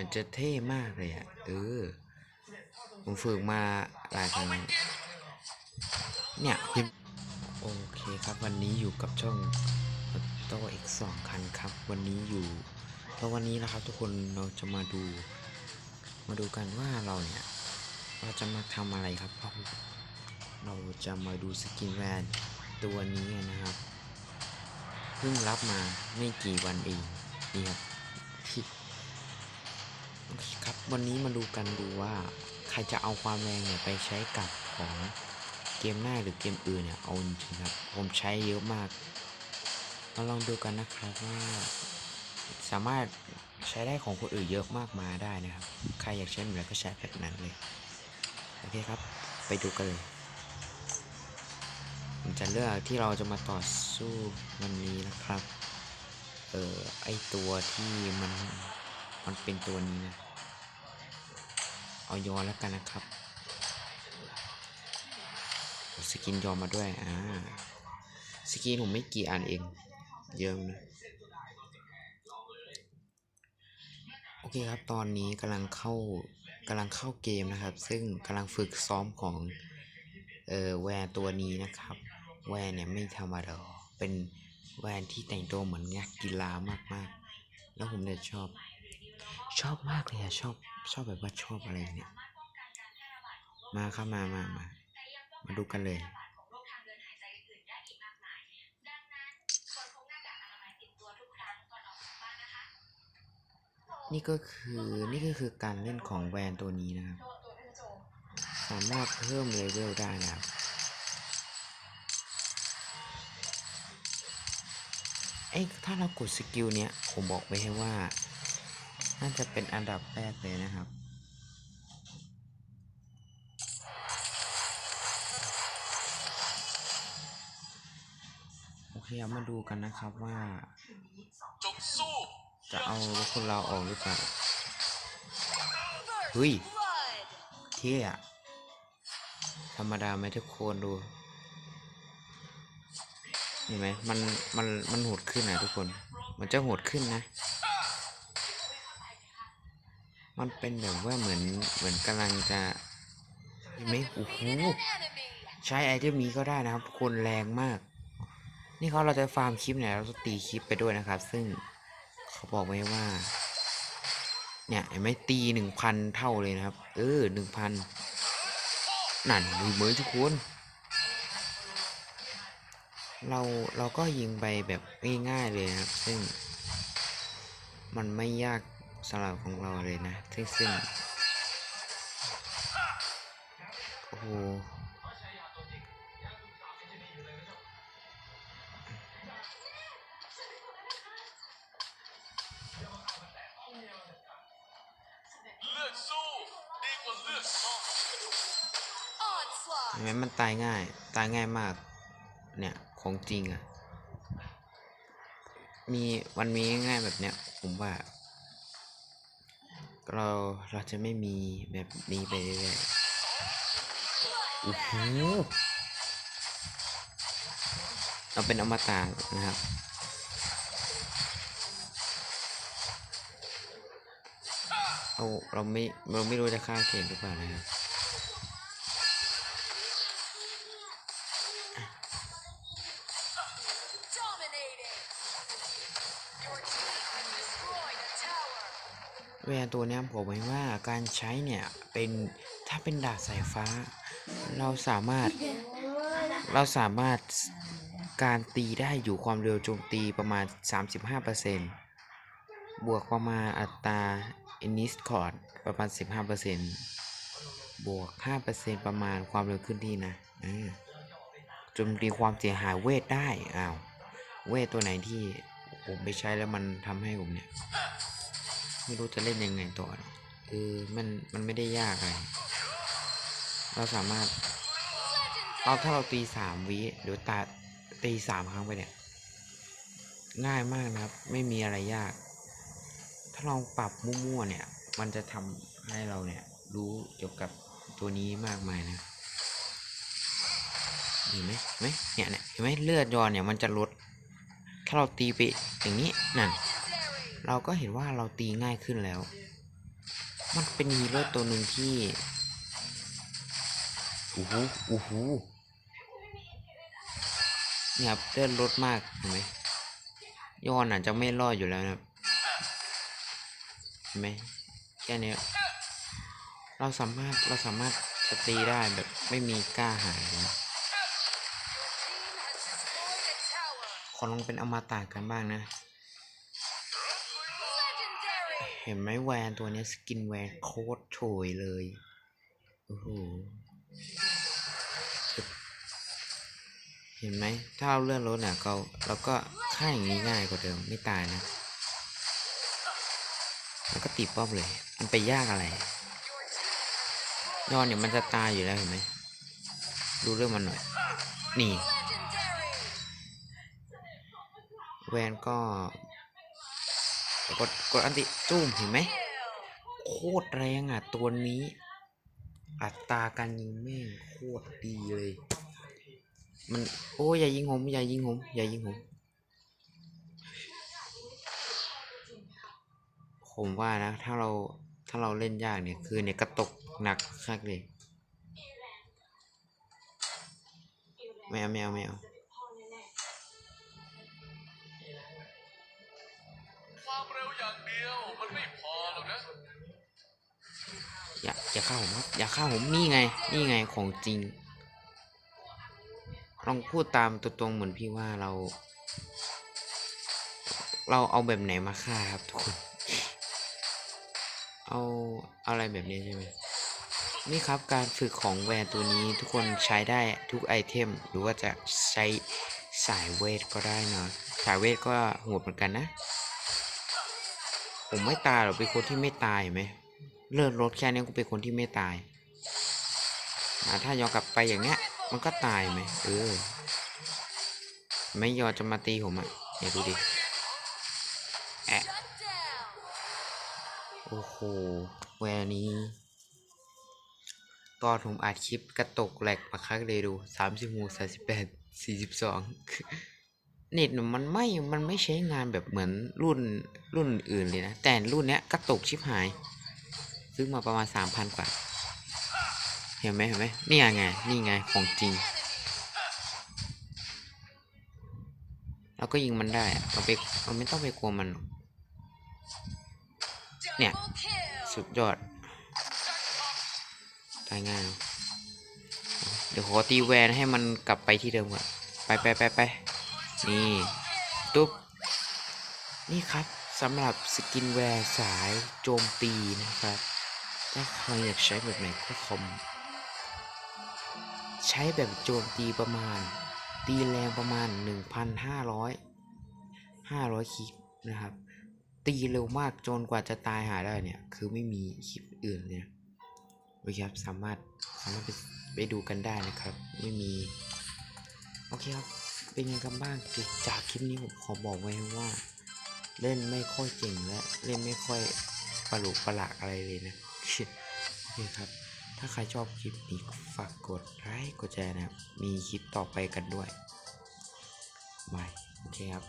มันจะเท่มากเลยอะ เออ ผมฝึกมาหลายครั้งเนี่ยพิมโอเคครับ วันนี้อยู่กับช่องโตอีกสองคันครับ วันนี้อยู่แล้ววันนี้นะครับ ทุกคนเราจะมาดู มาดูกันว่าเราเนี่ย เราจะมาทำอะไรครับ เราเราจะมาดูสกินแวนตัวนี้นะครับเพิ่งรับมาไม่กี่วันเองนี่ครับที่ ครับวันนี้มาดูกันดูว่า ใครจะเอาความแรงเนี่ยไปใช้กับของเกมหน้าหรือเกมอื่นเนี่ยเอาจริงครับ ผมใช้เยอะมากมาลองดูกันนะครับว่าสามารถใช้ได้ของคนอื่นเยอะมากมายได้นะครับ ใครอยากใช้แบบไหนก็ใช้แบบนั้นเลยโอเคครับ ไปดูกันเลยผมจะเลือกที่เราจะมาต่อสู้วันนี้นะครับ เออไอตัวที่มัน มันเป็นตัวนี้นะ เอายอแล้วกันนะครับ สกินยอมมาด้วย อ่า สกินผมไม่กี่อันเอง เยอะนะ โอเคครับ ตอนนี้กำลังเข้ากำลังเข้าเกมนะครับ ซึ่งกำลังฝึกซ้อมของ เออแวนตัวนี้นะครับ แวนเนี่ยไม่ธรรมดา เป็นแวนที่แต่งตัวเหมือนนักกีฬามากๆ แล้วผมเนี่ยชอบ ชอบมากเลยอะชอบชอบแบบว่าชอบอะไรเนี่ย มาครับมามามามาดูกันเลยนี่ก็คือนี่ก็คือการเล่นของแวนตัวนี้นะครับ สามารถเพิ่มเลเวลได้นะครับเอ้ถ้าเรากดสกิลเนี้ยผมบอกไว้ให้ว่า น่าจะเป็นอันดับแรกเลยนะครับ โอเคมาดูกันนะครับว่าจงสู้จะเอาคนเราออกหรือเปล่าเฮ้ยเท่อะธรรมดาไหมทุกคนดูเห็นไหมมันมันมันโหดขึ้นนะทุกคน มันจะโหดขึ้นนะ มันเป็นแบบว่าเหมือนเหมือนกำลังจะเห็นไหมโอ้โหใช้ไอเทมนี้ก็ได้นะครับคนแรงมาก นี่เขาเราจะฟาร์มคลิปเนี่ยเราจะตีคลิปไปด้วยนะครับ ซึ่งเขาบอกไว้ว่า เนี่ยเห็นไหมตีหนึ่งพันเท่าเลยนะครับ เออหนึ่งพันนั่นดูเหมือทุกคนเราเราก็ยิงไปแบบง่ายๆเลยนะครับ ซึ่งมันไม่ยาก สำหรับของเราเลยนะ ซึ่งซึ่งโอ้โหเลือกสู้มันตายง่าย ตายง่ายมาก เนี่ย ของจริงอะ่ะ มีวันมีง่ายแบบเนี้ย ผมว่า เราเราจะไม่มีแบบนี้ไปเรื่อยๆโอ้โหเราเป็นอมตะนะครับเราเราไม่เราไม่รู้จะฆ่าเก่งหรือเปล่านะครับ แวร์ตัวเนี้ยบอกไว้ว่าการใช้เนี่ยเป็นถ้าเป็นดาบสายฟ้า เราสามารถเราสามารถการตีได้อยู่ความเร็วโจมตีประมาณ 35%บวกประมาณอัตราอินิสคอร์ดประมาณ 15%บวก 5%ประมาณความเร็วขึ้นที่นะโจมตีความเสียหายเวทได้อ้าวเวทตัวไหนที่ผมไปใช้แล้วมันทำให้ผมเนี่ย ไม่รู้จะเล่นยังไงต่อนะเออมันมันไม่ได้ยากอะไร เราสามารถเราถ้าเราตีสามวิหรือตาตีสามครั้งไปเนี่ย ง่ายมากนะครับ ไม่มีอะไรยาก ถ้าลองปรับมั่วๆเนี่ย มันจะทำให้เราเนี่ย รู้เกี่ยวกับตัวนี้มากมายนะเห็นไหมไหมเนี่ยเนี่ยเห็นไหมเลือดยอนเนี่ยมันจะลด ถ้าเราตีไปอย่างนี้นั่น เราก็เห็นว่าเราตีง่ายขึ้นแล้ว มันเป็นฮีโร่ตัวหนึ่งที่โอ้โหโอ้โหเนี่ยครับเลื่อนรถมากเห็นไหมยอนอาจจะไม่รอดอยู่แล้วนะครับเห็นไหมแค่เนี้ยเราสามารถเราสามารถจะตีได้แบบไม่มีกล้าหายนะขอลองเป็นอมตะกันบ้างนะ ห็นไหมแวนตัวนี้สกินแวนโคตรโฉยเลย โอ้โห เห็นไหม ถ้าเราเลื่อนรถเนี่ยเราเราก็ฆ่าอย่างนี้ง่ายกว่าเดิมไม่ตายนะ แล้วก็ตีป้อมเลย มันไปยากอะไร ยอนเนี่ยมันจะตายอยู่แล้วเห็นไหม ดูเรื่องมันหน่อย นี่ แวนก็ กดกดอันติจุ้มเห็นไหมโคตรแรงอะตัวนี้ อัตราการยิงแม่งโคตรดีเลย มันโอ้ยอย่ายิงผมอย่ายิงผมอย่ายิงผมผมว่านะ ถ้าเราถ้าเราเล่นยากเนี่ยคือเนี่ยกระตกหนักคักเลยไม่เอาไม่เอาไม่เอา มันไม่พอหรอกนะอย่าอย่าฆ่าผมครับอย่าฆ่าผมนี่ไง นี่ไงของจริง ลองพูดตามตัวตรงเหมือนพี่ว่าเรา เราเอาแบบไหนมาฆ่าครับทุกคน เอาอาอะไรแบบนี้ใช่ไหมนี่ครับการฝึกของแวนตัวนี้ทุกคนใช้ได้ทุกไอเทม หรือว่าจะใช้สายเวทก็ได้นะสายเวทก็โหดเหมือนกันนะ ผมไม่ตายหรอกเป็นคนที่ไม่ตายไหมเลื่อนรถแค่นี้กูเป็นคนที่ไม่ตายถ้าย้อนกลับไปอย่างเนี้ย มันก็ตายไหมเออ ไม่ยอมจะมาตีผมอะเดี๋ยวดูดิแอะโอ้โหแววนี้ ตอนผมอัดคลิปกระตกแหลกมาคักเลยดูสามสิบหกสามสิบแปดสี่สิบสอง เน็ตมันไม่ มันไม่ใช้งานแบบเหมือนรุ่นรุ่นอื่นเลยนะ แต่รุ่นเนี้ยกระตกชิบหาย ซื้อมาประมาณสามพันกว่า เห็นไหมเห็นไหมนี่ไง นี่ไงของจริงแล้วก็ยิงมันได้เราไปเราไม่ต้องไปกลัวมัน เนี่ย สุดยอด ตายง่ายเนเดี๋ยวขอตีแวนให้มันกลับไปที่เดิมก่อน ไปไปไปไป นี่ตุ๊บนี่ครับสำหรับสกินแวร์สายโจมตีนะครับ ถ้าใครอยากใช้แบบไหนก็คอม ใช้แบบโจมตีประมาณ ตีแรงประมาณ 1,500 500คลิปนะครับ ตีเร็วมากจนกว่าจะตายหาได้เนี่ย คือไม่มีคลิปอื่นเนี่ยโอเคครับสามารถสามารถไปไปดูกันได้นะครับ ไม่มี โอเคครับ เป็นไงกันบ้างจากคลิปนี้ผมขอบอกไว้ว่า เล่นไม่ค่อยเก่งและเล่นไม่ค่อยประหลุประหลาดอะไรเลยนะโอเคครับ ถ้าใครชอบคลิปนี้ฝากกดไลค์กดแชร์นะครับมีคลิปต่อไปกันด้วยบายโอเคครับ